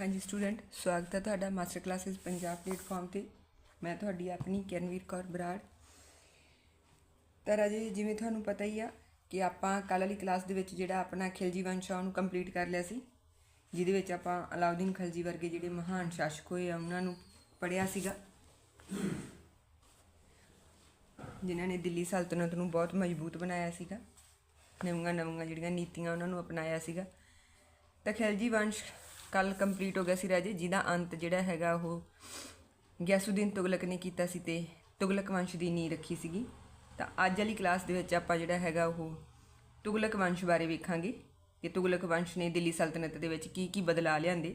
ਹਾਂਜੀ ਸਟੂਡੈਂਟ, ਸਵਾਗਤ ਹੈ ਤੁਹਾਡਾ ਮਾਸਟਰ ਕਲਾਸਿਸ ਪੰਜਾਬ ਪਲੇਟਫਾਰਮ ਤੇ। ਮੈਂ ਤੁਹਾਡੀ ਆਪਣੀ ਕਿਰਨਵੀਰ ਕੌਰ ਬਰਾੜ। ਤਾਂ ਰਾਜੇ, ਜਿਵੇਂ ਤੁਹਾਨੂੰ ਪਤਾ ਹੀ ਆ ਕਿ ਆਪਾਂ ਕੱਲ੍ਹ ਵਾਲੀ ਕਲਾਸ ਦੇ ਵਿੱਚ ਜਿਹੜਾ ਆਪਣਾ ਖਿਲਜੀ ਵੰਸ਼ ਆ ਉਹਨੂੰ ਕੰਪਲੀਟ ਕਰ ਲਿਆ ਸੀ, ਜਿਹਦੇ ਵਿੱਚ ਆਪਾਂ ਅਲਾਉਦੀਨ ਖਲਜੀ ਵਰਗੇ ਜਿਹੜੇ ਮਹਾਨ ਸ਼ਾਸਕ ਹੋਏ ਆ, ਉਹਨਾਂ ਨੂੰ ਪੜਿਆ ਸੀਗਾ। ਜਿਨ੍ਹਾਂ ਨੇ ਦਿੱਲੀ ਸਲਤਨਤ ਨੂੰ ਬਹੁਤ ਮਜ਼ਬੂਤ ਬਣਾਇਆ ਸੀਗਾ। ਨਵੀਆਂ ਨਵੀਆਂ ਜਿਹੜੀਆਂ ਨੀਤੀਆਂ ਉਹਨਾਂ ਨੂੰ ਅਪਣਾਇਆ ਸੀਗਾ। ਤਾਂ ਖਿਲਜੀ ਵੰਸ਼ ਕੱਲ ਕੰਪਲੀਟ ਹੋ ਗਿਆ ਸੀ ਰਾਜੇ, ਜਿਹਦਾ ਅੰਤ ਜਿਹੜਾ ਹੈਗਾ ਉਹ ਗਿਆਸੁਦੀਨ ਤੁਗਲਕ ਨੇ ਕੀਤਾ ਸੀ ਤੇ ਤੁਗਲਕ ਵੰਸ਼ ਦੀ ਨੀਂਹ ਰੱਖੀ ਸੀਗੀ। ਤਾਂ ਅੱਜ ਵਾਲੀ ਕਲਾਸ ਦੇ ਵਿੱਚ ਆਪਾਂ ਜਿਹੜਾ ਹੈਗਾ ਉਹ ਤੁਗਲਕ ਵੰਸ਼ ਬਾਰੇ ਵੇਖਾਂਗੇ ਕਿ ਤੁਗਲਕ ਵੰਸ਼ ਨੇ ਦਿੱਲੀ ਸਲਤਨਤ ਦੇ ਵਿੱਚ ਕੀ ਕੀ ਬਦਲਾਅ ਲਿਆਂਦੇ।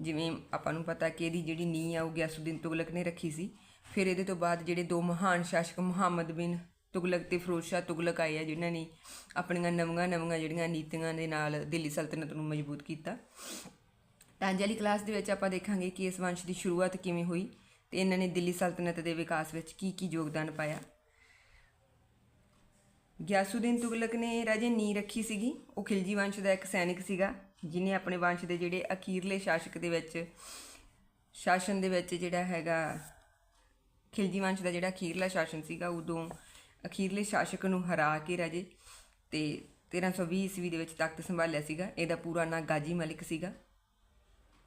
ਜਿਵੇਂ ਆਪਾਂ ਨੂੰ ਪਤਾ ਕਿ ਇਹਦੀ ਜਿਹੜੀ ਨੀਂਹ ਆ ਉਹ ਗਿਆਸੁਦੀਨ ਤੁਗਲਕ ਨੇ ਰੱਖੀ ਸੀ। ਫਿਰ ਇਹਦੇ ਤੋਂ ਬਾਅਦ ਜਿਹੜੇ ਦੋ ਮਹਾਨ ਸ਼ਾਸਕ ਮੁਹੰਮਦ ਬਿਨ ਤੁਗਲਕ ਤੇ ਫਿਰੋਜ਼ ਸ਼ਾਹ ਤੁਗਲਕ ਆਏ ਆ, ਜਿਨ੍ਹਾਂ ਨੇ ਆਪਣੀਆਂ ਨਵੀਆਂ ਨਵੀਆਂ ਜਿਹੜੀਆਂ ਨੀਤੀਆਂ ਦੇ ਨਾਲ ਦਿੱਲੀ ਸਲਤਨਤ ਨੂੰ ਮਜ਼ਬੂਤ ਕੀਤਾ। ਤਾਂ ਵਾਲੀ ਕਲਾਸ ਦੇ ਵਿੱਚ ਆਪਾਂ ਦੇਖਾਂਗੇ ਕਿ ਇਸ ਵੰਸ਼ ਦੀ ਸ਼ੁਰੂਆਤ ਕਿਵੇਂ ਹੋਈ ਤੇ ਇਹਨਾਂ ਨੇ ਦਿੱਲੀ ਸਲਤਨਤ ਦੇ ਵਿਕਾਸ ਵਿੱਚ ਕੀ ਕੀ ਯੋਗਦਾਨ ਪਾਇਆ। ਗਿਆਸੁਦੀਨ ਤੁਗਲਕ ਨੇ ਰਾਜੇ ਨੀ ਰੱਖੀ ਸੀਗੀ। ਉਹ ਖਿਲਜੀ ਵੰਸ਼ ਦਾ ਇੱਕ ਸੈਨਿਕ ਸੀਗਾ, ਜਿਨੇ ਆਪਣੇ ਵੰਸ਼ ਦੇ ਜਿਹੜੇ ਅਖੀਰਲੇ ਸ਼ਾਸਕ ਦੇ ਵਿੱਚ, ਸ਼ਾਸਨ ਦੇ ਵਿੱਚ ਜਿਹੜਾ ਹੈਗਾ, ਖਿਲਜੀ ਵੰਸ਼ ਦਾ ਜਿਹੜਾ ਅਖੀਰਲਾ ਸ਼ਾਸਨ ਸੀਗਾ, ਉਦੋਂ ਅਖੀਰਲੇ ਸ਼ਾਸਕ ਨੂੰ ਹਰਾ ਕੇ ਰਾਜੇ ਤੇ 1320 ਈਸਵੀ ਦੇ ਵਿੱਚ ਤਖਤ ਸੰਭਾਲਿਆ ਸੀਗਾ। ਇਹਦਾ ਪੂਰਾ ਨਾਂ ਗਾਜੀ ਮਲਿਕ ਸੀਗਾ।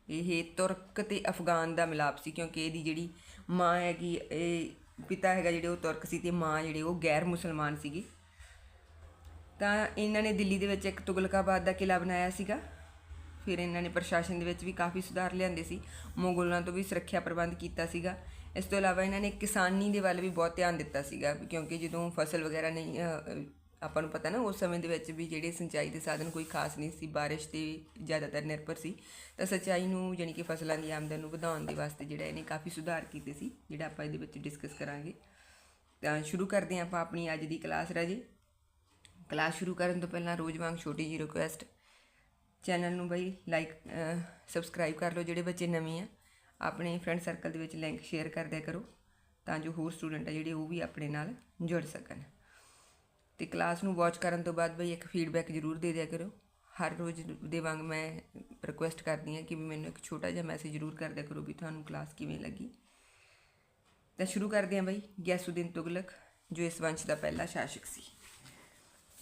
ਇਹ ਤੁਰਕ ਤੇ ਅਫਗਾਨ ਦਾ ਮਿਲਾਪ ਸੀ, ਕਿਉਂਕਿ ਇਹਦੀ ਜਿਹੜੀ ਮਾਂ ਹੈਗੀ, ਇਹ ਪਿਤਾ ਹੈਗਾ ਜਿਹੜੇ ਉਹ ਤੁਰਕ ਸੀ ਤੇ ਮਾਂ ਜਿਹੜੇ ਉਹ ਗੈਰ ਮੁਸਲਮਾਨ ਸੀਗੇ। ਤਾਂ ਇਹਨਾਂ ਨੇ ਦਿੱਲੀ ਦੇ ਵਿੱਚ ਇੱਕ ਤੁਗਲਕਾਬਾਦ ਦਾ ਕਿਲਾ ਬਣਾਇਆ ਸੀਗਾ। ਫਿਰ ਇਹਨਾਂ ਨੇ ਪ੍ਰਸ਼ਾਸਨ ਦੇ ਵਿੱਚ ਵੀ ਕਾਫੀ ਸੁਧਾਰ ਲਿਆਂਦੇ ਸੀ, ਮੁਗਲਾਂ ਤੋਂ ਵੀ ਸੁਰੱਖਿਆ ਪ੍ਰਬੰਧ ਕੀਤਾ ਸੀਗਾ। ਇਸ ਤੋਂ ਇਲਾਵਾ ਇਹਨਾਂ ਨੇ ਕਿਸਾਨੀ ਦੇ ਵੱਲ ਵੀ ਬਹੁਤ ਧਿਆਨ ਦਿੱਤਾ ਸੀਗਾ, ਕਿਉਂਕਿ ਜਦੋਂ ਫਸਲ ਵਗੈਰਾ ਨਹੀਂ ਆਪਾਂ ਨੂੰ ਪਤਾ ਨਾ, ਉਸ ਸਮੇਂ ਦੇ ਵਿੱਚ ਵੀ ਜਿਹੜੇ ਸਿੰਚਾਈ ਦੇ ਸਾਧਨ ਕੋਈ ਖਾਸ ਨਹੀਂ ਸੀ, ਬਾਰਿਸ਼ ਤੇ ਜ਼ਿਆਦਾਤਰ ਨਿਰਭਰ ਸੀ। ਤਾਂ ਸਿੰਚਾਈ ਨੂੰ ਯਾਨੀ ਕਿ ਫਸਲਾਂ ਦੀ ਆਮਦਨ ਨੂੰ ਵਧਾਉਣ ਦੇ ਵਾਸਤੇ ਜਿਹੜਾ ਇਹਨੇ ਕਾਫੀ ਸੁਧਾਰ ਕੀਤੇ ਸੀ, ਜਿਹੜਾ ਆਪਾਂ ਇਹਦੇ ਵਿੱਚ ਡਿਸਕਸ ਕਰਾਂਗੇ। ਤਾਂ ਸ਼ੁਰੂ ਕਰਦੇ ਹਾਂ ਆਪਾਂ ਆਪਣੀ ਅੱਜ ਦੀ ਕਲਾਸ ਰਾਜੇ। ਕਲਾਸ ਸ਼ੁਰੂ ਕਰਨ ਤੋਂ ਪਹਿਲਾਂ ਰੋਜ਼ ਵਾਂਗ ਛੋਟੀ ਜੀ ਰਿਕੁਐਸਟ ਚੈਨਲ ਨੂੰ ਬਈ ਲਾਈਕ ਸਬਸਕ੍ਰਾਈਬ ਕਰ ਲਓ ਜਿਹੜੇ ਬੱਚੇ ਨਵੇਂ ਆ। ਆਪਣੇ ਫਰੈਂਡ ਸਰਕਲ ਦੇ ਵਿੱਚ ਲਿੰਕ ਸ਼ੇਅਰ ਕਰ ਦਿਆ ਕਰੋ, ਤਾਂ ਜੋ ਹੋਰ ਸਟੂਡੈਂਟ ਆ ਜਿਹੜੇ ਉਹ ਵੀ ਆਪਣੇ ਨਾਲ ਜੁੜ ਸਕਣ। ਤੇ ਕਲਾਸ ਨੂੰ ਵਾਚ ਕਰਨ ਤੋਂ ਬਾਅਦ ਬਈ ਇੱਕ ਫੀਡਬੈਕ ਜ਼ਰੂਰ ਦੇ ਦਿਆ ਕਰੋ ਹਰ ਰੋਜ਼ ਦੇ ਵਾਂਗ ਮੈਂ ਰਿਕੁਐਸਟ ਕਰਦੀ ਹਾਂ ਕਿ ਵੀ ਮੈਨੂੰ ਇੱਕ ਛੋਟਾ ਜਿਹਾ ਮੈਸੇਜ ਜ਼ਰੂਰ ਕਰ ਦਿਆ ਕਰੋ ਵੀ ਤੁਹਾਨੂੰ ਕਲਾਸ ਕਿਵੇਂ ਲੱਗੀ। ਤਾਂ ਸ਼ੁਰੂ ਕਰਦੇ ਹਾਂ ਬਈ ਗਿਆਸੂਦੀਨ ਤੁਗਲਕ, ਜੋ ਇਸ ਵੰਸ਼ ਦਾ ਪਹਿਲਾ ਸ਼ਾਸਕ ਸੀ।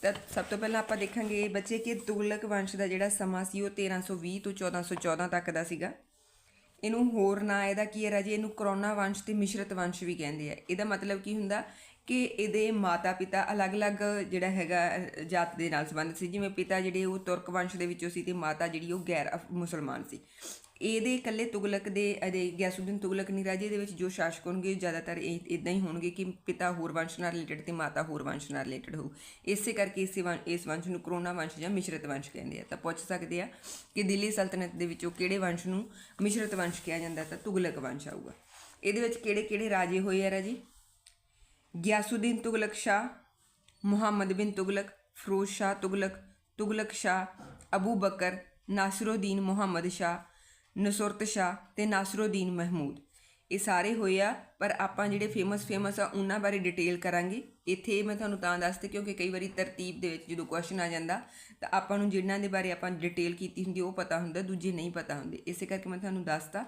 ਤਾਂ ਸਭ ਤੋਂ ਪਹਿਲਾਂ ਆਪਾਂ ਦੇਖਾਂਗੇ ਬੱਚੇ ਕਿ ਤੁਗਲਕ ਵੰਸ਼ ਦਾ ਜਿਹੜਾ ਸਮਾਂ ਸੀ ਉਹ 1320 ਤੋਂ 1414 ਤੱਕ ਦਾ ਸੀਗਾ। ਇਹਨੂੰ ਹੋਰ ਨਾਂ, ਇਹਦਾ ਕੀ ਹੈ ਰਾਜੇ? ਇਹਨੂੰ ਕਰੋਨਾ ਵੰਸ਼ ਤੇ ਮਿਸ਼ਰਤ ਵੰਸ਼ ਵੀ ਕਹਿੰਦੇ ਆ। ਇਹਦਾ ਮਤਲਬ ਕੀ ਹੁੰਦਾ? ਕਿ ਇਹਦੇ ਮਾਤਾ ਪਿਤਾ ਅਲੱਗ-ਅਲੱਗ ਜਿਹੜਾ ਹੈਗਾ ਜਾਤ ਦੇ ਨਾਲ ਸੰਬੰਧਿਤ ਸੀ। ਜਿਵੇਂ ਪਿਤਾ ਜਿਹੜੇ ਉਹ ਤੁਰਕ ਵੰਸ਼ ਦੇ ਵਿੱਚੋਂ ਸੀ ਤੇ ਮਾਤਾ ਜਿਹੜੀ ਉਹ ਗੈਰ ਅਫ- ਮੁਸਲਮਾਨ ਸੀ। ਇਹਦੇ ਇਕੱਲੇ ਤੁਗਲਕ ਦੇ, ਇਹਦੇ ਗਿਆਸੁਦੀਨ ਤੁਗਲਕ ਨਹੀਂ ਰਾਜੇ ਦੇ ਵਿੱਚ ਜੋ ਸ਼ਾਸਕ ਹੋਣਗੇ ਜ਼ਿਆਦਾਤਰ ਇਹ ਇਦਾਂ ਹੀ ਹੋਣਗੇ ਕਿ ਪਿਤਾ ਹੋਰ ਵੰਸ਼ ਨਾਲ ਰਿਲੇਟਡ ਤੇ ਮਾਤਾ ਹੋਰ ਵੰਸ਼ ਨਾਲ ਰਿਲੇਟਡ ਹੋ ਇਸੇ ਕਰਕੇ ਇਸੇ ਵੰ- ਇਸ ਵੰਸ਼ ਨੂੰ ਕਰੋਨਾ ਵੰਸ਼ ਜਾਂ ਮਿਸ਼ਰਤ ਵੰਸ਼ ਕਹਿੰਦੇ ਆ। ਤਾਂ ਪੁੱਛ ਸਕਦੇ ਆ ਕਿ ਦਿੱਲੀ ਸਲਤਨਤ ਦੇ ਵਿੱਚੋਂ ਕਿਹੜੇ ਵੰਸ਼ ਨੂੰ ਮਿਸ਼ਰਤ ਵੰਸ਼ ਕਿਹਾ ਜਾਂਦਾ ਤਾਂ ਤੁਗਲਕ ਵੰਸ਼ ਆਊਗਾ। ਇਹਦੇ ਵਿੱਚ ਕਿਹੜੇ ਕਿਹੜੇ ਰਾਜੇ ਹੋਏ ਆ ਰਾਜੀ? ਗਿਆਸੁਦੀਨ ਤੁਗਲਕ ਸ਼ਾਹ ਮੁਹੰਮਦ ਬਿਨ ਤੁਗਲਕ ਫਿਰੋਜ਼ ਸ਼ਾਹ ਤੁਗਲਕ ਤੁਗਲਕ ਸ਼ਾਹ ਅਬੂ ਬਕਰ ਨਾਸਰੁਦੀਨ ਮੁਹੰਮਦ ਸ਼ਾਹ ਨਸਰਤ ਸ਼ਾਹ ਤੇ ਨਾਸਰੁਦੀਨ ਮਹਿਮੂਦ ਇਹ ਸਾਰੇ ਹੋਏ ਆ ਪਰ ਆਪਾਂ ਜਿਹੜੇ ਫੇਮਸ ਫੇਮਸ ਆ ਉਹਨਾਂ ਬਾਰੇ ਡਿਟੇਲ ਕਰਾਂਗੇ ਇੱਥੇ ਮੈਂ ਤੁਹਾਨੂੰ ਤਾਂ ਦੱਸਦੇ ਕਿਉਂਕਿ ਕਈ ਵਾਰੀ ਤਰਤੀਬ ਦੇ ਵਿੱਚ ਜਦੋਂ ਕੁਐਸਚਨ ਆ ਜਾਂਦਾ ਤਾਂ ਆਪਾਂ ਨੂੰ ਜਿਨ੍ਹਾਂ ਦੇ ਬਾਰੇ ਆਪਾਂ ਡਿਟੇਲ ਕੀਤੀ ਹੁੰਦੀ ਉਹ ਪਤਾ ਹੁੰਦਾ ਦੂਜੇ ਨਹੀਂ ਪਤਾ ਹੁੰਦੇ ਇਸੇ ਕਰਕੇ ਮੈਂ ਤੁਹਾਨੂੰ ਦੱਸਦਾ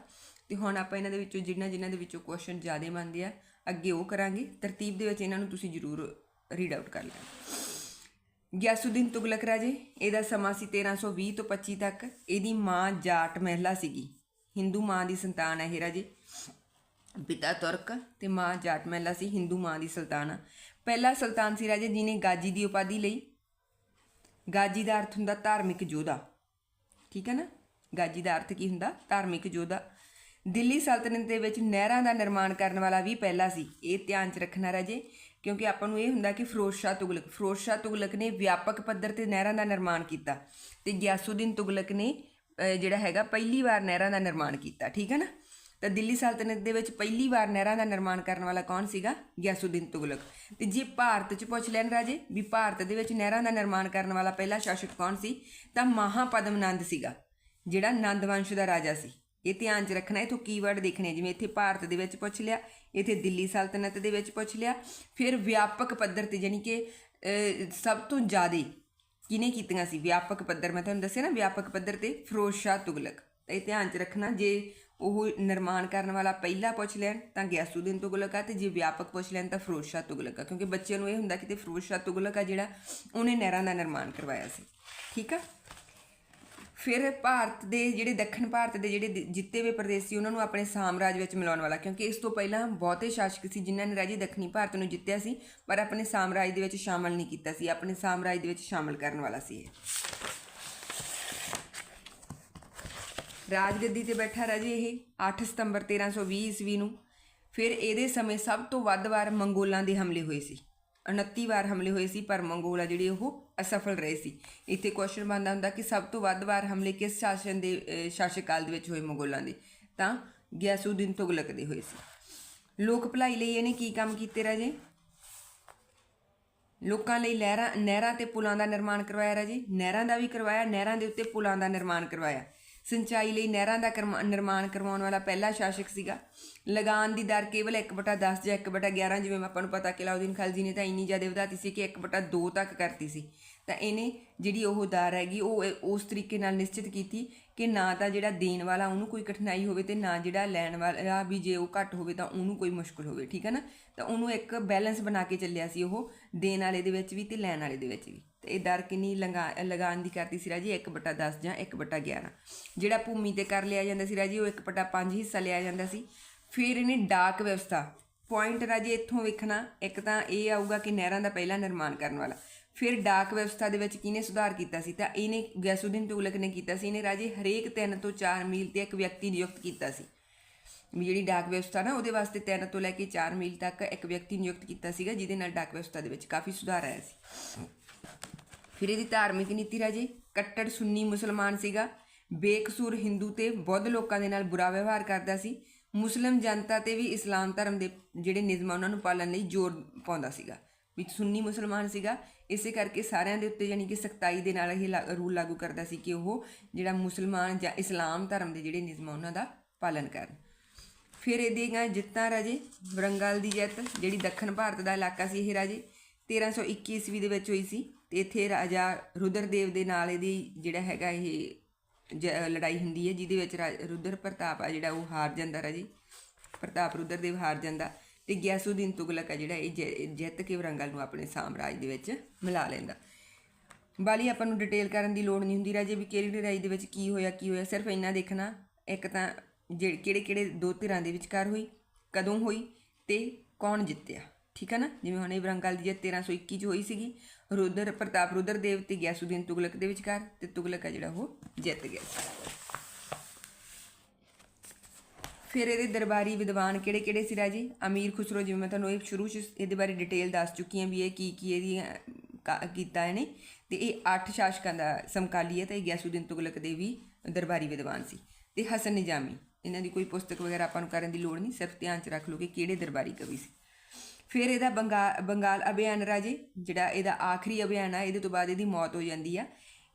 ਤੇ ਹੁਣ ਆਪਾਂ ਇਹਨਾਂ ਦੇ ਵਿੱਚੋਂ ਜਿਨ੍ਹਾਂ ਜਿਨ੍ਹਾਂ ਦੇ ਵਿੱਚੋਂ ਕੁਐਸਚਨ ਜ਼ਿਆਦਾ ਮੰਨਦੇ ਆ ਅੱਗੇ ਉਹ ਕਰਾਂਗੇ। ਤਰਤੀਬ ਦੇ ਵਿੱਚ ਇਹਨਾਂ ਨੂੰ ਤੁਸੀਂ ਜ਼ਰੂਰ ਰੀਡ ਆਊਟ ਕਰ ਲੈਣਾ। ਗਿਆਸੂਦੀਨ ਤੁਗਲਕ ਰਾਜੇ, ਇਹਦਾ ਸਮਾਂ ਸੀ 1320 ਤੋਂ 25 ਤੱਕ। ਇਹਦੀ ਮਾਂ ਜਾਟ ਮਹਿਲਾ ਸੀਗੀ। ਹਿੰਦੂ ਮਾਂ ਦੀ ਸੰਤਾਨ ਹੈ ਇਹ ਰਾਜੇ। ਪਿਤਾ ਤੁਰਕ ਤੇ ਮਾਂ ਜਾਟ ਮਹਿਲਾ ਸੀ, ਹਿੰਦੂ ਮਾਂ ਦੀ ਸੁਲਤਾਨ। ਆ। ਪਹਿਲਾ ਸੁਲਤਾਨ ਸੀ ਰਾਜੇ ਜਿਹਨੇ ਗਾਜੀ ਦੀ ਉਪਾਧੀ ਲਈ। ਗਾਜੀ ਦਾ ਅਰਥ ਹੁੰਦਾ ਧਾਰਮਿਕ ਯੋਧਾ। ਠੀਕ ਹੈ ਨਾ? ਗਾਜੀ ਦਾ ਅਰਥ ਕੀ ਹੁੰਦਾ? ਧਾਰਮਿਕ ਯੋਧਾ। ਦਿੱਲੀ ਸਲਤਨਤ ਦੇ ਵਿੱਚ ਨਹਿਰਾਂ ਦਾ ਨਿਰਮਾਣ ਕਰਨ ਵਾਲਾ ਵੀ ਪਹਿਲਾ ਸੀ। ਇਹ ਧਿਆਨ 'ਚ ਰੱਖਣਾ ਰਾਜੇ, ਕਿਉਂਕਿ ਆਪਾਂ ਨੂੰ ਇਹ ਹੁੰਦਾ ਕਿ ਫਿਰੋਜ਼ ਸ਼ਾਹ ਤੁਗਲਕ, ਫਿਰੋਜ਼ ਸ਼ਾਹ ਤੁਗਲਕ ਨੇ ਵਿਆਪਕ ਪੱਧਰ ਤੇ ਨਹਿਰਾਂ ਦਾ ਨਿਰਮਾਣ ਕੀਤਾ ਤੇ ਗਿਆਸੂਦੀਨ ਤੁਗਲਕ ਨੇ ਜਿਹੜਾ ਹੈਗਾ ਪਹਿਲੀ ਵਾਰ ਨਹਿਰਾਂ ਦਾ ਨਿਰਮਾਣ ਕੀਤਾ, ਠੀਕ ਹੈ ਨਾ? ਤਾਂ ਦਿੱਲੀ ਸਲਤਨਤ ਦੇ ਵਿੱਚ ਪਹਿਲੀ ਵਾਰ ਨਹਿਰਾਂ ਦਾ ਨਿਰਮਾਣ ਕਰਨ ਵਾਲਾ ਕੌਣ ਸੀਗਾ? ਗਿਆਸੂਦੀਨ ਤੁਗਲਕ। ਤੇ ਜੇ ਭਾਰਤ 'ਚ ਪੁੱਛ ਲੈਣ ਰਾਜੇ ਵੀ ਭਾਰਤ ਦੇ ਵਿੱਚ ਨਹਿਰਾਂ ਦਾ ਨਿਰਮਾਣ ਕਰਨ ਵਾਲਾ ਪਹਿਲਾ ਸ਼ਾਸਕ ਕੌਣ ਸੀ? ਤਾਂ ਮਹਾਪਦਮ ਨੰਦ ਸੀਗਾ, ਜਿਹੜਾ ਨੰਦ ਵੰਸ਼ ਦਾ ਰਾਜਾ ਸੀ। ਇਹ ਧਿਆਨ 'ਚ ਰੱਖਣਾ, ਇਥੋਂ ਕੀਵਰਡ ਦੇਖਣੇ, ਜਿਵੇਂ ਇੱਥੇ ਭਾਰਤ ਦੇ ਵਿੱਚ ਪੁੱਛ ਲਿਆ, ਇੱਥੇ ਦਿੱਲੀ ਸਲਤਨਤ ਦੇ ਵਿੱਚ ਪੁੱਛ ਲਿਆ, ਫਿਰ ਵਿਆਪਕ ਪੱਧਰ ਤੇ ਯਾਨੀ ਕਿ ਸਭ ਤੋਂ ਜ਼ਿਆਦਾ ਕਿਹਨੇ ਕੀਤੀਆਂ ਸੀ? ਵਿਆਪਕ ਪੱਧਰ, ਮੈਂ ਤੁਹਾਨੂੰ ਦੱਸਿਆ ਨਾ, ਵਿਆਪਕ ਪੱਧਰ ਤੇ ਫਿਰੋਜ਼ ਸ਼ਾਹ ਤੁਗਲਕ। ਤਾਂ ਇਹ ਧਿਆਨ 'ਚ ਰੱਖਣਾ, ਜੇ ਉਹ ਨਿਰਮਾਣ ਕਰਨ ਵਾਲਾ ਪਹਿਲਾ ਪੁੱਛ ਲੈਣ, ਤਾਂ ਗਿਆਸੂਦੀਨ ਤੁਗਲਕ ਆ, ਤੇ ਜੇ ਵਿਆਪਕ ਪੁੱਛ ਲੈਣ, ਤਾਂ ਫਿਰੋਜ਼ ਸ਼ਾਹ ਤੁਗਲਕ ਆ। ਕਿਉਂਕਿ ਬੱਚਿਆਂ ਨੂੰ ਇਹ ਹੁੰਦਾ ਕਿ ਤੇ ਫਿਰੋਜ਼ ਸ਼ਾਹ ਤੁਗਲਕ ਆ ਜਿਹੜਾ, ਉਹਨੇ ਨਹਿਰਾਂ ਦਾ ਨਿਰਮਾਣ ਕਰਵਾਇਆ ਸੀ। ਠੀਕ ਆ? ਫਿਰ ਭਾਰਤ ਦੇ ਜਿਹੜੇ ਦੱਖਣ ਭਾਰਤ ਦੇ ਜਿਹੜੇ ਜਿੱਤੇ ਹੋਏ ਪ੍ਰਦੇਸ਼ ਸੀ, ਉਹਨਾਂ ਨੂੰ ਆਪਣੇ ਸਾਮਰਾਜ ਵਿੱਚ ਮਿਲਾਉਣ ਵਾਲਾ। ਕਿਉਂਕਿ ਇਸ ਤੋਂ ਪਹਿਲਾਂ ਬਹੁਤੇ ਸ਼ਾਸਕ ਸੀ, ਜਿਨ੍ਹਾਂ ਨੇ ਰਾਜੀ ਦੱਖਣੀ ਭਾਰਤ ਨੂੰ ਜਿੱਤਿਆ ਸੀ, ਪਰ ਆਪਣੇ ਸਾਮਰਾਜ ਦੇ ਵਿੱਚ ਸ਼ਾਮਲ ਨਹੀਂ ਕੀਤਾ ਸੀ, ਆਪਣੇ ਸਾਮਰਾਜ ਦੇ ਵਿੱਚ ਸ਼ਾਮਲ ਕਰਨ ਵਾਲਾ ਸੀ ਇਹ। ਰਾਜਗੱਦੀ ਤੇ ਬੈਠਾ ਰਾਜੇ ਇਹ 8 ਸਤੰਬਰ 1320 ਈਸਵੀ ਨੂੰ। ਫਿਰ ਇਹਦੇ ਸਮੇਂ ਸਭ ਤੋਂ ਵੱਧ ਵਾਰ ਮੰਗੋਲਾਂ ਦੇ ਹਮਲੇ ਹੋਏ ਸੀ। 29 ਵਾਰ ਹਮਲੇ ਹੋਏ ਸੀ, ਪਰ ਮੰਗੋਲ ਆ ਜਿਹੜੇ ਉਹ ਅਸਫਲ ਰਹੇ ਸੀ। ਇੱਥੇ ਕੁਐਸਚਨ ਬਣਦਾ ਹੁੰਦਾ ਕਿ ਸਭ ਤੋਂ ਵੱਧ ਵਾਰ ਹਮਲੇ ਕਿਸ ਸ਼ਾਸਨ ਦੇ ਅਹ, ਸ਼ਾਸਕ ਕਾਲ ਦੇ ਵਿੱਚ ਹੋਏ ਮੰਗੋਲਾਂ ਦੇ? ਤਾਂ ਗਿਆਸੂਦੀਨ ਤੁਗਲਕ ਦੇ ਹੋਏ ਸੀ। ਲੋਕ ਭਲਾਈ ਲਈ ਇਹਨੇ ਕੀ ਕੰਮ ਕੀਤੇ ਰਾਜੇ? ਲੋਕਾਂ ਲਈ ਲਹਿਰਾਂ ਨਹਿਰਾਂ ਤੇ ਪੁਲਾਂ ਦਾ ਨਿਰਮਾਣ ਕਰਵਾਇਆ ਰਾਜੀ। ਨਹਿਰਾਂ ਦਾ ਵੀ ਕਰਵਾਇਆ ਨਹਿਰਾਂ ਦੇ ਉੱਤੇ ਪੁਲਾਂ ਦਾ ਨਿਰਮਾਣ ਕਰਵਾਇਆ। ਸਿੰਚਾਈ ਲਈ ਨਹਿਰਾਂ ਦਾ ਕਰਮਾ- ਨਿਰਮਾਣ ਕਰਵਾਉਣ ਵਾਲਾ ਪਹਿਲਾ ਸ਼ਾਸਕ ਸੀਗਾ। ਲਗਾਨ ਦੀ ਦਰ ਕੇਵਲ 1/10 ਜਾਂ 1/11 ਜਿਵੇਂ ਆਪਾਂ ਨੂੰ ਪਤਾ ਕਿ ਅਲਾਉਦੀਨ ਖਲਜੀ ਨੇ ਤਾਂ ਇੰਨੀ ਜ਼ਿਆਦਾ ਵਧਾਤੀ ਸੀ ਕਿ 1/2 ਤੱਕ ਕਰਤੀ ਸੀ। ਤਾਂ ਇਹਨੇ ਜਿਹੜੀ ਉਹ ਦਰ ਹੈਗੀ, ਉਹ ਉਸ ਤਰੀਕੇ ਨਾਲ ਨਿਸ਼ਚਿਤ ਕੀਤੀ ਕਿ ਨਾ ਤਾਂ ਜਿਹੜਾ ਦੇਣ ਵਾਲਾ ਉਹਨੂੰ ਕੋਈ ਕਠਿਨਾਈ ਹੋਵੇ ਤੇ ਨਾ ਜਿਹੜਾ ਲੈਣ ਵਾਲਾ ਵੀ ਜੇ ਉਹ ਘੱਟ ਹੋਵੇ ਤਾਂ ਉਹਨੂੰ ਕੋਈ ਮੁਸ਼ਕਲ ਹੋਵੇ, ਠੀਕ ਹੈ ਨਾ? ਤਾਂ ਉਹਨੂੰ ਇੱਕ ਬੈਲੈਂਸ ਬਣਾ ਕੇ ਚੱਲਿਆ ਸੀ ਉਹ ਦੇਣ ਵਾਲੇ ਦੇ ਵਿੱਚ ਵੀ ਤੇ ਲੈਣ ਵਾਲੇ ਦੇ ਵਿੱਚ ਵੀ। ਤੇ ਇਹ ਦਰ ਕਿੰਨੀ ਲਗਾ, ਲਗਾਨ ਦੀ ਕਰਦੀ ਸੀ ਰਾਜੀ 1/10 ਜਾਂ 1/11 ਜਿਹੜਾ ਭੂਮੀ ਤੇ ਕਰ ਲਿਆ ਜਾਂਦਾ ਸੀ ਰਾਜੀ, ਉਹ 1/5 ਹਿੱਸਾ ਲਿਆ ਜਾਂਦਾ ਸੀ। ਫਿਰ ਇਹਨੇ ਡਾਕ ਵਿਵਸਥਾ, ਪੁਆਇੰਟ ਰਾਜੀ ਇੱਥੋਂ ਵੇਖਣਾ, ਇੱਕ ਤਾਂ ਇਹ ਆਊਗਾ ਕਿ ਨਹਿਰਾਂ ਦਾ ਪਹਿਲਾ ਨਿਰਮਾਣ ਕਰਨ ਵਾਲਾ। ਫਿਰ ਡਾਕ ਵਿਵਸਥਾ ਦੇ ਵਿੱਚ ਕਿਹਨੇ ਸੁਧਾਰ ਕੀਤਾ ਸੀ? ਤਾਂ ਇਹਨੇ ਗਿਆਸੁਦੀਨ ਤੁਗਲਕ ਨੇ ਕੀਤਾ ਸੀ। ਇਹਨੇ ਰਾਜੇ ਹਰੇਕ 3 ਤੋਂ 4 ਮੀਲ ਤੇ ਇੱਕ ਵਿਅਕਤੀ ਨਿਯੁਕਤ ਕੀਤਾ ਸੀ। ਵੀ ਜਿਹੜੀ ਡਾਕ ਵਿਵਸਥਾ ਨਾ, ਉਹਦੇ ਵਾਸਤੇ 3 ਤੋਂ ਲੈ ਕੇ 4 ਮੀਲ ਤੱਕ ਇੱਕ ਵਿਅਕਤੀ ਨਿਯੁਕਤ ਕੀਤਾ ਸੀਗਾ, ਜਿਹਦੇ ਨਾਲ ਡਾਕ ਵਿਵਸਥਾ ਦੇ ਵਿੱਚ ਕਾਫੀ ਸੁਧਾਰ ਆਇਆ ਸੀ। ਫਿਰ ਇਹਦੀ ਧਾਰਮਿਕ ਨੀਤੀ ਰਾਜੇ, ਕੱਟੜ ਸੁੰਨੀ ਮੁਸਲਮਾਨ ਸੀਗਾ। ਬੇਕਸੂਰ ਹਿੰਦੂ ਤੇ ਬੁੱਧ ਲੋਕਾਂ ਦੇ ਨਾਲ ਬੁਰਾ ਵਿਵਹਾਰ ਕਰਦਾ ਸੀ। ਮੁਸਲਿਮ ਜਨਤਾ ਤੇ ਵੀ ਇਸਲਾਮ ਧਰਮ ਦੇ ਜਿਹੜੇ ਨਿਯਮਾਂ ਉਹਨਾਂ ਨੂੰ ਪਾਲਣ ਲਈ ਜ਼ੋਰ ਪਾਉਂਦਾ ਸੀਗਾ। ਵਿੱਚ ਸੁੰਨੀ ਮੁਸਲਮਾਨ ਸੀਗਾ। ਇਸੇ ਕਰਕੇ ਸਾਰਿਆਂ ਦੇ ਉੱਤੇ ਯਾਨੀ ਕਿ ਸਖਤਾਈ ਦੇ ਨਾਲ ਇਹ ਲਾ- ਰੂਲ ਲਾਗੂ ਕਰਦਾ ਸੀ ਕਿ ਉਹ ਜਿਹੜਾ ਮੁਸਲਮਾਨ ਜਾਂ ਇਸਲਾਮ ਧਰਮ ਦੇ ਜਿਹੜੇ ਨਿਯਮਾਂ ਉਹਨਾਂ ਦਾ ਪਾਲਨ ਕਰਨ। ਫਿਰ ਇਹਦੀਆਂ ਜਿੱਤਾਂ ਰਾਜੇ, ਵਰੰਗਲ ਦੀ ਜਿੱਤ, ਜਿਹੜੀ ਦੱਖਣ ਭਾਰਤ ਦਾ ਇਲਾਕਾ ਸੀ ਇਹ ਰਾਜੇ 1321 ਈਸਵੀ ਦੇ ਵਿੱਚ ਹੋਈ ਸੀ ਤੇ ਇੱਥੇ ਰਾਜਾ ਰੁਦਰਦੇਵ ਦੇ ਨਾਲ ਇਹਦੀ ਜਿਹੜਾ ਹੈਗਾ ਇਹ ਜ- ਲੜਾਈ ਹੁੰਦੀ ਹੈ, ਜਿਹਦੇ ਵਿੱਚ ਰਾ- ਰੁਦਰ ਪ੍ਰਤਾਪ ਆ ਜਿਹੜਾ ਉਹ ਹਾਰ ਜਾਂਦਾ ਰਾਜੇ। ਪ੍ਰਤਾਪ ਰੁਦਰਦੇਵ ਹਾਰ ਜਾਂਦਾ ਤੇ ਗਿਆਸੂਦੀਨ ਤੁਗਲਕ ਆ ਜਿਹੜਾ ਇਹ ਜਿ- ਜਿੱਤ ਕੇ ਵਰੰਗਲ ਨੂੰ ਆਪਣੇ ਸਾਮਰਾਜ ਦੇ ਵਿੱਚ ਮਿਲਾ ਲੈਂਦਾ। ਬਾਲੀ ਆਪਾਂ ਨੂੰ ਡਿਟੇਲ ਕਰਨ ਦੀ ਲੋੜ ਨਹੀਂ ਹੁੰਦੀ ਰਾਜੇ ਵੀ ਕਿਹੜੀ ਲੜਾਈ ਦੇ ਵਿੱਚ ਕੀ ਹੋਇਆ ਕੀ ਹੋਇਆ। ਸਿਰਫ ਇੰਨਾ ਦੇਖਣਾ, ਇੱਕ ਤਾਂ ਜਿਹੜੇ ਕਿਹੜੇ ਕਿਹੜੇ ਦੋ ਧਿਰਾਂ ਦੇ ਵਿਚਕਾਰ ਹੋਈ, ਕਦੋਂ ਹੋਈ ਤੇ ਕੌਣ ਜਿੱਤਿਆ। ਠੀਕ ਹੈ ਨਾ? ਜਿਵੇਂ ਹੁਣ ਇਹ ਵਰੰਗਲ ਦੀ ਜਿੱਤ 1321 ਚ ਹੋਈ ਸੀਗੀ, ਰੁਦਰ ਪ੍ਰਤਾਪ ਰੁਦਰ ਦੇਵ ਤੇ ਗਿਆਸੂਦੀਨ ਤੁਗਲਕ ਦੇ ਵਿਚਕਾਰ ਤੇ ਤੁਗਲਕ ਆ ਜਿਹੜਾ ਉਹ ਜਿੱਤ ਗਿਆ ਫਿਰ ਇਹਦੇ ਦਰਬਾਰੀ ਵਿਦਵਾਨ ਕਿਹੜੇ ਕਿਹੜੇ ਸੀ ਰਾਜੀ? ਅਮੀਰ ਖੁਸਰੋ, ਜਿਵੇਂ ਮੈਂ ਤੁਹਾਨੂੰ ਇਹ ਸ਼ੁਰੂ ਚ ਇਹਦੇ ਬਾਰੇ ਡਿਟੇਲ ਦੱਸ ਚੁੱਕੀ ਹਾਂ ਵੀ ਇਹ ਕੀ ਕੀ ਇਹਦੀ ਕੀਤਾ ਇਹਨੇ। ਤੇ ਇਹ ਅੱਠ ਸ਼ਾਸਕਾਂ ਦਾ ਸਮਕਾਲੀ ਹੈ ਤੇ ਇਹ ਗਿਆਸੂਦੀਨ ਤੁਗਲਕ ਦੇ ਵੀ ਦਰਬਾਰੀ ਵਿਦਵਾਨ ਸੀ। ਤੇ ਹਸਨ ਨਿਜ਼ਾਮੀ, ਇਹਨਾਂ ਦੀ ਕੋਈ ਪੁਸਤਕ ਵਗੈਰਾ ਆਪਾਂ ਨੂੰ ਕਰਨ ਦੀ ਲੋੜ ਨਹੀਂ, ਸਿਰਫ ਧਿਆਨ ਚ ਰੱਖ ਲਓ ਕਿ ਕਿਹੜੇ ਦਰਬਾਰੀ ਕਵੀ ਸੀ। ਫਿਰ ਇਹਦਾ ਬੰਗਾਲ ਬੰਗਾਲ ਅਭਿਆਨ ਰਾਜੇ, ਜਿਹੜਾ ਇਹਦਾ ਆਖਰੀ ਅਭਿਆਨ ਆ, ਇਹਦੇ ਤੋਂ ਬਾਅਦ ਇਹਦੀ ਮੌਤ ਹੋ ਜਾਂਦੀ ਆ।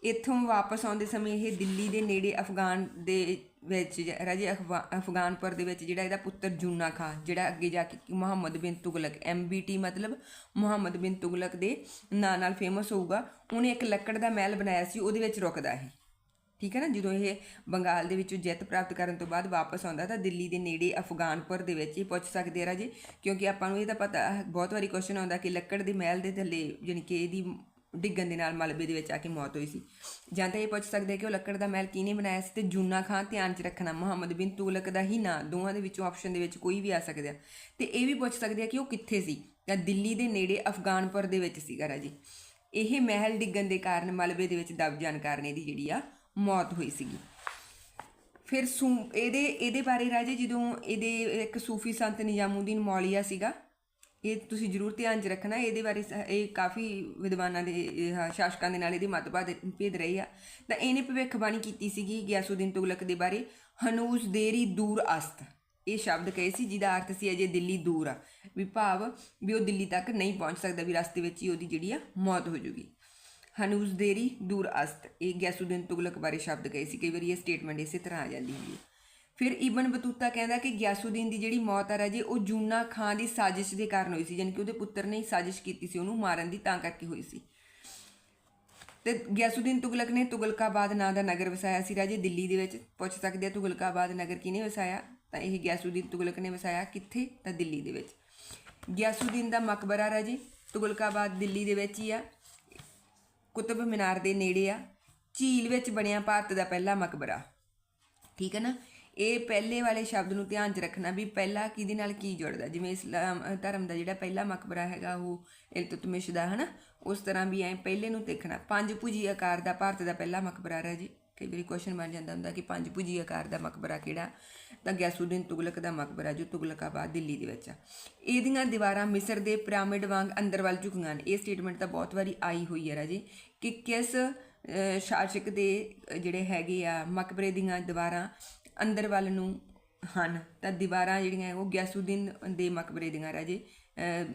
ਇੱਥੋਂ ਵਾਪਸ ਆਉਂਦੇ ਸਮੇਂ ਇਹ ਦਿੱਲੀ ਦੇ ਨੇੜੇ ਅਫਗਾਨ ਦੇ ਵਿੱਚ ਰਾਜੇ ਅਫਵਾ- ਅਫਗਾਨਪੁਰ ਦੇ ਵਿੱਚ ਜਿਹੜਾ ਇਹਦਾ ਪੁੱਤਰ ਜੂਨਾ ਖਾਨ ਜਿਹੜਾ ਅੱਗੇ ਜਾ ਕੇ ਮੁਹੰਮਦ ਬਿਨ ਤੁਗਲਕ ਐਮਬੀਟੀ ਮਤਲਬ ਮੁਹੰਮਦ ਬਿਨ ਤੁਗਲਕ ਦੇ ਨਾਂ ਨਾਲ ਫੇਮਸ ਹੋਊਗਾ, ਉਹਨੇ ਇੱਕ ਲੱਕੜ ਦਾ ਮਹਿਲ ਬਣਾਇਆ ਸੀ, ਉਹਦੇ ਵਿੱਚ ਰੁਕਦਾ ਇਹ। ਠੀਕ ਹੈ ਨਾ? ਜਦੋਂ ਇਹ ਬੰਗਾਲ ਦੇ ਵਿੱਚੋਂ ਜਿੱਤ ਪ੍ਰਾਪਤ ਕਰਨ ਤੋਂ ਬਾਅਦ ਵਾਪਸ ਆਉਂਦਾ ਤਾਂ ਦਿੱਲੀ ਦੇ ਨੇੜੇ ਅਫਗਾਨਪੁਰ ਦੇ ਵਿੱਚ ਹੀ ਪੁੱਛ ਸਕਦੇ ਆ ਰਾਜੇ, ਕਿਉਂਕਿ ਆਪਾਂ ਨੂੰ ਇਹ ਤਾਂ ਪਤਾ ਬਹੁਤ ਵਾਰੀ ਕੁਐਸਚਨ ਆਉਂਦਾ ਕਿ ਲੱਕੜ ਦੇ ਮਹਿਲ ਦੇ ਥੱਲੇ ਯਾਨੀ ਕਿ ਇਹਦੀ ਡਿੱਗਣ ਦੇ ਨਾਲ ਮਲਬੇ ਦੇ ਵਿੱਚ ਆ ਕੇ ਮੌਤ ਹੋਈ ਸੀ। ਜਾਂ ਤਾਂ ਇਹ ਪੁੱਛ ਸਕਦੇ ਆ ਕਿ ਉਹ ਲੱਕੜ ਦਾ ਮਹਿਲ ਕਿਹਨੇ ਬਣਾਇਆ ਸੀ ਤੇ ਜੂਨਾ ਖਾਨ ਧਿਆਨ 'ਚ ਰੱਖਣਾ, ਮੁਹੰਮਦ ਬਿਨ ਤੁਗਲਕ ਦਾ ਹੀ ਨਾਂ, ਦੋਵਾਂ ਦੇ ਵਿੱਚੋਂ ਆਪਸ਼ਨ ਦੇ ਵਿੱਚ ਕੋਈ ਵੀ ਆ ਸਕਦਾ। ਤੇ ਇਹ ਵੀ ਪੁੱਛ ਸਕਦੇ ਆ ਕਿ ਉਹ ਕਿੱਥੇ ਸੀ? ਤਾਂ ਦਿੱਲੀ ਦੇ ਨੇੜੇ ਅਫਗਾਨਪੁਰ ਦੇ ਵਿੱਚ ਸੀਗਾ ਰਾਜੀ। ਇਹ ਮਹਿਲ ਡਿੱਗਣ ਦੇ ਕਾਰਨ ਮਲਬੇ ਦੇ ਵਿੱਚ ਦਬ ਜਾਣ ਕਾਰਨ ਇਹਦੀ ਜਿਹੜੀ ਆ ਮੌਤ ਹੋਈ ਸੀਗੀ। ਫਿਰ ਸੂ, ਇਹਦੇ ਇਹਦੇ ਬਾਰੇ ਰਾਜੇ ਜਦੋਂ ਇਹਦੇ ਇੱਕ ਸੂਫੀ ਸੰਤ ਨਿਜ਼ਾਮੂਦੀਨ ਮੌਲੀਆ ਸੀਗਾ, ਇਹ ਤੁਸੀਂ ਜ਼ਰੂਰ ਧਿਆਨ 'ਚ ਰੱਖਣਾ, ਇਹਦੇ ਬਾਰੇ ਸ- ਇਹ ਕਾਫੀ ਵਿਦਵਾਨਾਂ ਦੇ ਸ਼ਾਸਕਾਂ ਦੇ ਨਾਲ ਇਹਦੀ ਮਤਭਾਦ ਭੇਦ ਰਹੀ ਆ। ਤਾਂ ਇਹਨੇ ਭਵਿੱਖਬਾਣੀ ਕੀਤੀ ਸੀਗੀ ਗਿਆਸੂਦੀਨ ਤੁਗਲਕ ਦੇ ਬਾਰੇ ਹਨੂਸ ਦੇਰੀ ਦੂਰ ਅਸਤ। ਇਹ ਸ਼ਬਦ ਕਹੇ ਸੀ, ਜਿਹਦਾ ਅਰਥ ਸੀ ਅਜੇ ਦਿੱਲੀ ਦੂਰ ਆ। ਵੀ ਭਾਵ ਵੀ ਉਹ ਦਿੱਲੀ ਤੱਕ ਨਹੀਂ ਪਹੁੰਚ ਸਕਦਾ, ਵੀ ਰਸਤੇ ਵਿੱਚ ਹੀ ਉਹਦੀ ਜਿਹੜੀ ਆ ਮੌਤ ਹੋ ਜੂਗੀ। ਹਨੂਜ਼ ਦੇਰੀ, ਦੂਰ ਅਸਤ। ਇਹ ਗਿਆਸੂਦੀਨ ਤੁਗਲਕ ਬਾਰੇ ਸ਼ਬਦ ਕਹੇ ਸੀ। ਕਈ ਵਾਰੀ ਇਹ ਸਟੇਟਮੈਂਟ ਇਸੇ ਤਰ੍ਹਾਂ ਆ ਜਾਂਦੀ ਹੁੰਦੀ ਹੈ। ਫਿਰ ਇਬਨ ਬਤੂਤਾ ਕਹਿੰਦਾ ਕਿ ਗਿਆਸੂਦੀਨ ਦੀ ਜਿਹੜੀ ਮੌਤ ਆ ਰਾਜੇ, ਉਹ ਜੂਨਾ ਖਾਨ ਦੀ ਸਾਜ਼ਿਸ਼ ਦੇ ਕਾਰਨ ਹੋਈ ਸੀ ਯਾਨੀ ਕਿ ਉਹਦੇ ਪੁੱਤਰ ਨੇ ਹੀ ਸਾਜ਼ਿਸ਼ ਕੀਤੀ ਸੀ ਉਹਨੂੰ ਮਾਰਨ ਦੀ, ਤਾਂ ਕਰਕੇ ਹੋਈ ਸੀ। ਤੇ ਗਿਆਸੁਦੀਨ ਤੁਗਲਕ ਨੇ ਤੁਗਲਕਾਬਾਦ ਨਾਂ ਦਾ ਨਗਰ ਵਸਾਇਆ ਸੀ ਰਾਜੇ, ਦਿੱਲੀ ਦੇ ਵਿੱਚ। ਪੁੱਛ ਸਕਦੇ ਆ ਤੁਗਲਕਾਬਾਦ ਨਗਰ ਕਿਹਨੇ ਵਸਾਇਆ? ਤਾਂ ਇਹ ਗਿਆਸੂਦੀਨ ਤੁਗਲਕ ਨੇ ਵਸਾਇਆ ਕਿੱਥੇ? ਤਾਂ ਦਿੱਲੀ ਦੇ ਵਿੱਚ। ਗਿਆਸੂਦੀਨ ਦਾ ਮਕਬਰਾ ਰਾਜੇ, ਤੁਗਲਕਾਬਾਦ ਦਿੱਲੀ ਦੇ ਵਿੱਚ ਹੀ ਆ। ਕੁਤਬ ਮੀਨਾਰ ਦੇ ਨੇੜੇ ਆ, ਝੀਲ ਵਿੱਚ ਬਣਿਆ ਭਾਰਤ ਦਾ ਪਹਿਲਾ ਮਕਬਰਾ। ਠੀਕ ਹੈ ਨਾ? ਇਹ ਪਹਿਲੇ ਵਾਲੇ ਸ਼ਬਦ ਨੂੰ ਧਿਆਨ 'ਚ ਰੱਖਣਾ ਵੀ ਪਹਿਲਾ ਕਿਹਦੇ ਨਾਲ ਕੀ ਜੁੜਦਾ? ਜਿਵੇਂ ਇਸਲਾਮ ਧਰਮ ਦਾ ਜਿਹੜਾ ਪਹਿਲਾ ਮਕਬਰਾ ਹੈਗਾ, ਉਹ ਇਲਤੁਤਮਿਸ਼ ਦਾ, ਹਨਾ? ਉਸ ਤਰ੍ਹਾਂ ਵੀ ਐ ਪਹਿਲੇ ਨੂੰ ਦੇਖਣਾ। ਪੰਜ ਭੁਜੀ ਆਕਾਰ ਦਾ ਭਾਰਤ ਦਾ ਪਹਿਲਾ ਮਕਬਰਾ ਹੈ ਜੀ। ਕਈ ਵਾਰੀ ਕੁਐਸਚਨ ਬਣ ਜਾਂਦਾ ਹੁੰਦਾ ਕਿ ਪੰਜ ਭੁਜੀਆਕਾਰ ਦਾ ਮਕਬਰਾ ਕਿਹੜਾ? ਤਾਂ ਗਿਆਸੂਦੀਨ ਤੁਗਲਕ ਦਾ ਮਕਬਰਾ ਜੋ ਤੁਗਲਕਾਬਾਦ ਦਿੱਲੀ ਦੇ ਵਿੱਚ ਆ। ਇਹਦੀਆਂ ਦੀਵਾਰਾਂ ਮਿਸਰ ਦੇ ਪਿਰਾਮਿਡ ਵਾਂਗ ਅੰਦਰ ਵੱਲ ਝੁਕੀਆਂ ਨੇ। ਇਹ ਸਟੇਟਮੈਂਟ ਤਾਂ ਬਹੁਤ ਵਾਰੀ ਆਈ ਹੋਈ ਹੈ ਰਾਜੀ ਕਿ ਕਿਸ ਸ਼ਾਸਕ ਦੇ ਜਿਹੜੇ ਹੈਗੇ ਆ ਮਕਬਰੇ ਦੀਆਂ ਦੀਵਾਰਾਂ ਅੰਦਰ ਵੱਲ ਨੂੰ ਹਨ। ਤਾਂ ਦੀਵਾਰਾਂ ਜਿਹੜੀਆਂ ਉਹ ਗਿਆਸੂਦੀਨ ਦੇ ਮਕਬਰੇ ਦੀਆਂ ਰਾਜੇ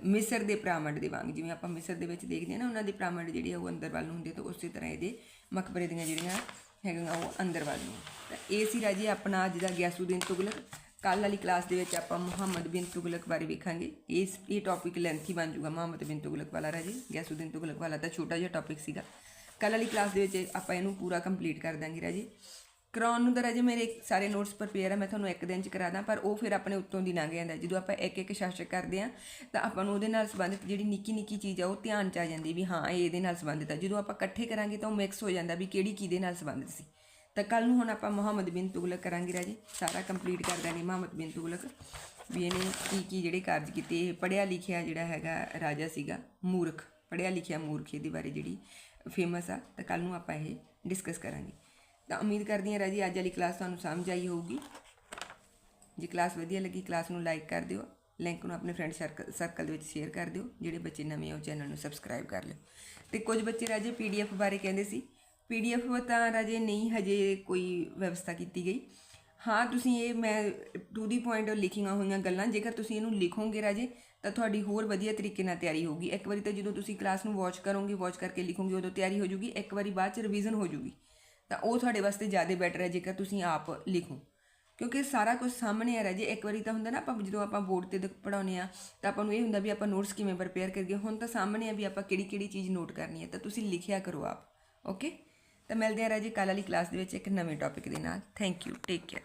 ਮਿਸਰ ਦੇ ਪਿਰਾਮਿਡ ਦੇ ਵਾਂਗ। ਜਿਵੇਂ ਆਪਾਂ ਮਿਸਰ ਦੇ ਵਿੱਚ ਦੇਖਦੇ ਹਾਂ ਨਾ, ਉਹਨਾਂ ਦੇ ਪਿਰਾਮਿਡ ਜਿਹੜੇ ਆ ਉਹ ਅੰਦਰ ਵੱਲ ਨੂੰ ਹੁੰਦੇ ਤਾਂ ਉਸੇ ਤਰ੍ਹਾਂ ਇਹਦੇ ਮਕਬਰੇ ਦੀਆਂ ਜਿਹੜੀਆਂ ਹੈਗਾ ਉਹ ਅੰਦਰ ਵੱਲ ਨੂੰ। ਤਾਂ ਇਹ ਸੀ ਰਾਜੇ ਆਪਣਾ ਅੱਜ ਦਾ ਗਿਆਸੁਦੀਨ ਤੁਗਲਕ। ਕੱਲ ਵਾਲੀ ਕਲਾਸ ਦੇ ਵਿੱਚ ਆਪਾਂ ਮੁਹੰਮਦ ਬਿਨ ਤੁਗਲਕ ਬਾਰੇ ਵੇਖਾਂਗੇ। ਇਸ, ਇਹ ਟੌਪਿਕ ਲੈਂਥੀ ਬਣ ਜਾਊਗਾ ਮੁਹੰਮਦ ਬਿਨ ਤੁਗਲਕ ਵਾਲਾ ਰਾਜੇ। ਗਿਆਸੂਦੀਨ ਤੁਗਲਕ ਵਾਲਾ ਤਾਂ ਛੋਟਾ ਜਿਹਾ ਟੌਪਿਕ ਸੀਗਾ। ਕੱਲ ਵਾਲੀ ਕਲਾਸ ਦੇ ਵਿੱਚ ਆਪਾਂ ਇਹਨੂੰ ਪੂਰਾ ਕੰਪਲੀਟ ਕਰ ਦਾਂਗੇ ਰਾਜੇ। ਕਰਾਉਣ ਨੂੰ ਤਾਂ ਰਾਜੇ ਮੇਰੇ ਸਾਰੇ ਨੋਟਸ ਪ੍ਰਪੇਅਰ ਆ, ਮੈਂ ਤੁਹਾਨੂੰ ਇੱਕ ਦਿਨ ਚ ਕਰਾ ਦਾਂ, ਪਰ ਉਹ ਫਿਰ ਆਪਣੇ ਉੱਤੋਂ ਦੀ ਲੰਘ ਜਾਂਦਾ। ਜਦੋਂ ਆਪਾਂ ਇੱਕ ਇੱਕ ਸ਼ਾਸਕ ਕਰਦੇ ਆ, ਤਾਂ ਆਪਾਂ ਨੂੰ ਉਹਦੇ ਨਾਲ ਸੰਬੰਧਿਤ ਜਿਹੜੀ ਨਿੱਕੀ ਨਿੱਕੀ ਚੀਜ਼ ਆ, ਉਹ ਧਿਆਨ ਚ ਆ ਜਾਂਦੀ ਵੀ ਹਾਂ, ਇਹ ਇਹਦੇ ਨਾਲ ਸੰਬੰਧਿਤ ਆ। ਜਦੋਂ ਆਪਾਂ ਇਕੱਠੇ ਕਰਾਂਗੇ ਤਾਂ ਉਹ ਮਿਕਸ ਹੋ ਜਾਂਦਾ ਵੀ ਕਿਹੜੀ ਕਿਹਦੇ ਨਾਲ ਸੰਬੰਧਿਤ ਸੀ। ਤਾਂ ਕੱਲ ਨੂੰ ਹੁਣ ਆਪਾਂ ਮੁਹੰਮਦ ਬਿਨ ਤੁਗਲਕ ਕਰਾਂਗੇ ਰਾਜੇ। ਸਾਰਾ ਕੰਪਲੀਟ ਕਰ ਦਾਂਗੇ ਮੁਹੰਮਦ ਬਿਨ ਤੁਗਲਕ। ਵੀ ਇਹਨੇ ਕੀ ਕੀ ਜਿਹੜੇ ਕਾਰਜ ਕੀਤੇ, ਇਹ ਪੜਿਆ ਲਿਖਿਆ ਜਿਹੜਾ ਹੈਗਾ ਰਾਜਾ ਸੀਗਾ, ਮੂਰਖ। ਪੜਿਆ ਲਿਖਿਆ ਮੂਰਖ, ਇਹਦੇ ਬਾਰੇ ਜਿਹੜੀ ਫੇਮਸ ਆ। ਤਾਂ ਕੱਲ ਨੂੰ ਆਪਾਂ ਇਹ ਡਿਸਕਸ ਕਰਾਂਗੇ। ਤਾਂ ਉਮੀਦ ਕਰਦੀ ਹਾਂ ਰਾਜੀ, ਅੱਜ ਵਾਲੀ ਕਲਾਸ ਤੁਹਾਨੂੰ ਸਮਝ ਆਈ ਹੋਊਗੀ। ਜੇ ਕਲਾਸ ਵਧੀਆ ਲੱਗੀ ਕਲਾਸ ਨੂੰ ਲਾਈਕ ਕਰ ਦਿਓ। ਲਿੰਕ ਨੂੰ ਆਪਣੇ ਫਰੈਂਡ ਸਰਕਲ ਦੇ ਵਿੱਚ ਸ਼ੇਅਰ ਕਰ ਦਿਓ, ਜਿਹੜੇ ਬੱਚੇ ਨਵੇਂ ਆ, ਉਹ ਚੈਨਲ ਨੂੰ ਸਬਸਕ੍ਰਾਈਬ ਕਰ ਲਿਓ। ਤੇ ਕੁਝ ਬੱਚੇ ਰਾਜੇ ਪੀਡੀਐਫ ਬਾਰੇ ਕਹਿੰਦੇ ਸੀ। ਪੀਡੀਐਫ ਤਾਂ ਰਾਜੇ ਨਹੀਂ, ਹਜੇ ਕੋਈ ਵਿਵਸਥਾ ਕੀਤੀ ਗਈ। ਹਾਂ, ਤੁਸੀਂ ਇਹ ਮੈਂ ਟੂ ਦੀ ਪੁਆਇੰਟ ਲਿਖੀਆਂ ਹੋਈਆਂ ਗੱਲਾਂ, ਜੇਕਰ ਤੁਸੀਂ ਇਹਨੂੰ ਲਿਖੋਗੇ ਰਾਜੇ, ਤਾਂ ਤੁਹਾਡੀ ਹੋਰ ਵਧੀਆ ਤਰੀਕੇ ਨਾਲ ਤਿਆਰੀ ਹੋਊਗੀ। ਇੱਕ ਵਾਰੀ ਤਾਂ ਜਦੋਂ ਤੁਸੀਂ ਕਲਾਸ ਨੂੰ ਵਾਚ ਕਰੋਗੇ ਵਾਚ ਕਰਕੇ ਲਿਖੋਗੇ, ਉਦੋਂ ਤਿਆਰੀ ਹੋ ਜੂਗੀ। ਇੱਕ ਵਾਰੀ ਬਾਅਦ ਚ ਰਿਵੀਜ਼ਨ ਹੋ ਜੂਗੀ। ਤਾਂ ਉਹ ਤੁਹਾਡੇ ਵਾਸਤੇ ਜ਼ਿਆਦਾ ਬੈਟਰ ਹੈ ਜੇਕਰ ਤੁਸੀਂ ਆਪ ਲਿਖੋ। ਕਿਉਂਕਿ ਸਾਰਾ ਕੁਝ ਸਾਹਮਣੇ ਆ ਰਿਹਾ ਜੇ। ਇੱਕ ਵਾਰੀ ਤਾਂ ਹੁੰਦਾ ਨਾ ਆਪਾਂ ਜਦੋਂ ਆਪਾਂ ਬੋਰਡ ਤੇ ਪੜਾਉਨੇ ਆ ਤਾਂ ਆਪਾਂ ਨੂੰ ਇਹ ਹੁੰਦਾ ਵੀ ਆਪਾਂ ਨੋਟਸ ਕਿਵੇਂ ਪ੍ਰਪੇਅਰ ਕਰੀਏ। ਹੁਣ ਤਾਂ ਸਾਹਮਣੇ ਆ ਵੀ ਆਪਾਂ ਕਿਹੜੀ ਕਿਹੜੀ ਚੀਜ਼ ਨੋਟ ਕਰਨੀ ਹੈ। ਤਾਂ ਤੁਸੀਂ ਲਿਖਿਆ ਕਰੋ ਆਪ। ਓਕੇ ਤਾਂ ਮਿਲਦੇ ਆ ਰਾਜੀ ਕੱਲ੍ਹ ਵਾਲੀ ਕਲਾਸ ਦੇ ਵਿੱਚ ਇੱਕ ਨਵੇਂ ਟੌਪਿਕ ਦੇ ਨਾਲ। Thank you take care